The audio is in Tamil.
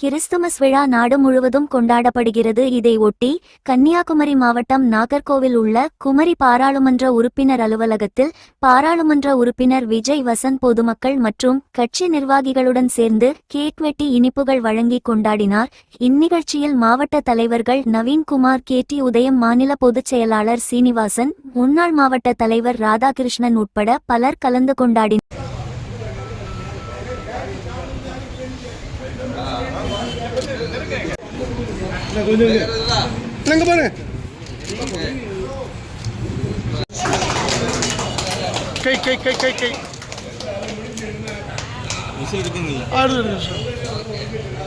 கிறிஸ்துமஸ் விழா நாடு முழுவதும் கொண்டாடப்படுகிறது. இதை ஒட்டி கன்னியாகுமரி மாவட்டம் நாகர்கோவில் உள்ள குமரி பாராளுமன்ற உறுப்பினர் அலுவலகத்தில் பாராளுமன்ற உறுப்பினர் விஜய் வசந்த் பொதுமக்கள் மற்றும் கட்சி நிர்வாகிகளுடன் சேர்ந்து கேக் வெட்டி இனிப்புகள் வழங்கி கொண்டாடினார். இந்நிகழ்ச்சியில் மாவட்ட தலைவர்கள் நவீன்குமார் கே. டி. உதயம் மாநில பொதுச் செயலாளர் சீனிவாசன் முன்னாள் மாவட்ட தலைவர் ராதாகிருஷ்ணன் உட்பட பலர் கலந்து கொண்டாடினர். நாங்க பாரு. கை கை கை கை கை. விஷயம் இருக்குங்களா? ஆடு இருக்கு சார்.